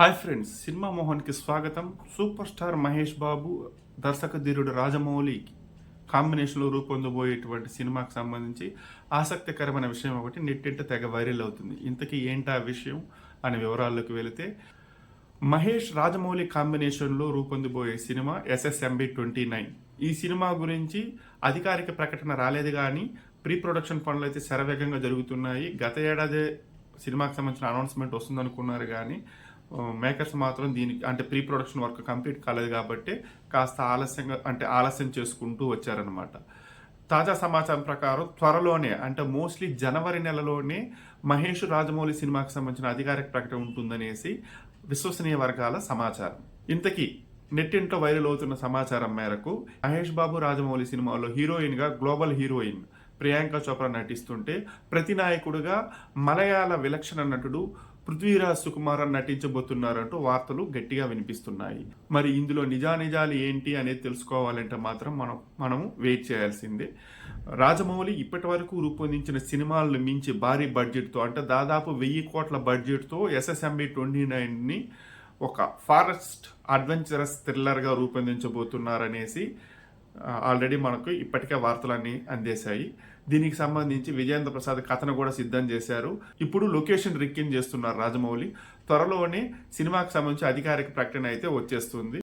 Hi friends cinema మోహన్కి స్వాగతం super star Mahesh Babu దర్శక ధీరుడు రాజమౌళి కాంబినేషన్లో రూపొందబోయేటువంటి సినిమాకి సంబంధించి ఆసక్తికరమైన విషయం ఒకటి నెట్టింట తెగ వైరల్ అవుతుంది. ఇంతకీ ఏంటా విషయం అనే వివరాల్లోకి వెళితే మహేష్ రాజమౌళి కాంబినేషన్లో రూపొందబోయే సినిమా ఎస్ఎస్ఎంబి ట్వంటీ నైన్ ఈ సినిమా గురించి అధికారిక ప్రకటన రాలేదు కానీ ప్రీ ప్రొడక్షన్ పనులు అయితే శరవేగంగా జరుగుతున్నాయి. గత ఏడాది సినిమాకి సంబంధించిన అనౌన్స్మెంట్ వస్తుందనుకున్నారు కానీ మేకర్స్ మాత్రం దీనికి అంటే ప్రీ ప్రొడక్షన్ వర్క్ కంప్లీట్ కాలేదు కాబట్టి కాస్త ఆలస్యంగా అంటే ఆలస్యం చేసుకుంటూ వచ్చారనమాట తాజా సమాచారం ప్రకారం త్వరలోనే అంటే మోస్ట్లీ జనవరి నెలలోనే మహేష్ రాజమౌళి సినిమాకి సంబంధించిన అధికారిక ప్రకటన ఉంటుందనేసి విశ్వసనీయ వర్గాల సమాచారం. ఇంతకీ నెట్టింట్లో వైరల్ అవుతున్న సమాచారం మేరకు మహేష్ బాబు రాజమౌళి సినిమాలో హీరోయిన్గా గ్లోబల్ హీరోయిన్ ప్రియాంక చోప్రా నటిస్తుంటే ప్రతి నాయకుడుగా మలయాళ విలక్షణ నటుడు పృథ్వీరాజ్ సుకుమార్ నటించబోతున్నారంటూ వార్తలు గట్టిగా వినిపిస్తున్నాయి. మరి ఇందులో నిజానిజాలు ఏంటి అనేది తెలుసుకోవాలంటే మాత్రం మనం మనము వెయిట్ చేయాల్సిందే. రాజమౌళి ఇప్పటి వరకు రూపొందించిన సినిమాలను మించి భారీ బడ్జెట్తో అంటే దాదాపు వెయ్యి కోట్ల బడ్జెట్తో ఎస్ఎస్ఎంబి ట్వంటీ నైన్ని ఒక ఫారెస్ట్ అడ్వెంచరస్ థ్రిల్లర్గా రూపొందించబోతున్నారనేసి ఆల్రెడీ మనకు ఇప్పటికే వార్తలన్నీ అందేశాయి. దీనికి సంబంధించి విజయేంద్ర ప్రసాద్ కథను కూడా సిద్ధం చేశారు. ఇప్పుడు లొకేషన్ రిక్కిన్ చేస్తున్నారు రాజమౌళి. త్వరలోనే సినిమాకి సంబంధించి అధికారిక ప్రకటన అయితే వచ్చేస్తుంది.